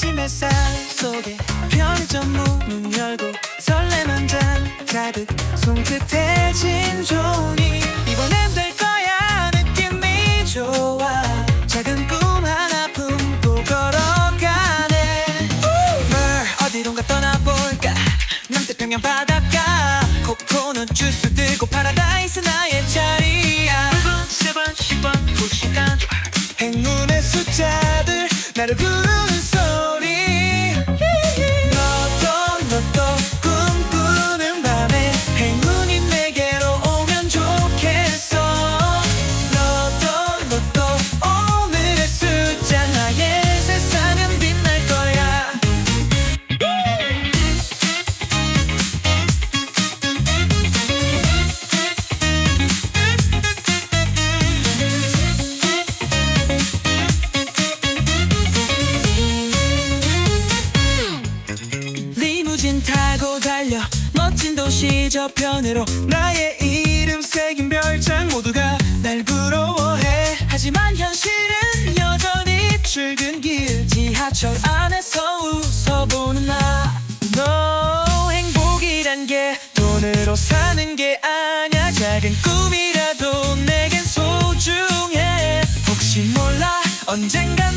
아침 햇살 속에 편의점 문을 열고 설렘 한잔 가득 손끝에 진종이 이번엔 될 거야. 느낌이 좋아 작은 꿈 하나 품고 걸어가네. 뭘 어디론가 떠나볼까? 남태평양 바닷가. 코코넛 주스 들고 파라다이스 나의 자리야. 1번, 세번 10번, 2시간 행운의 숫자들 나를 부르 타고 달려 멋진 도시 저편으로 나의 이름 새긴 별장 모두가 날 부러워해. 하지만 현실은 여전히 출근길 지하철 안에서 웃어보는 나 너 행복이란 게 돈으로 사는 게 아냐 작은 꿈이라도 내겐 소중해. 혹시 몰라 거야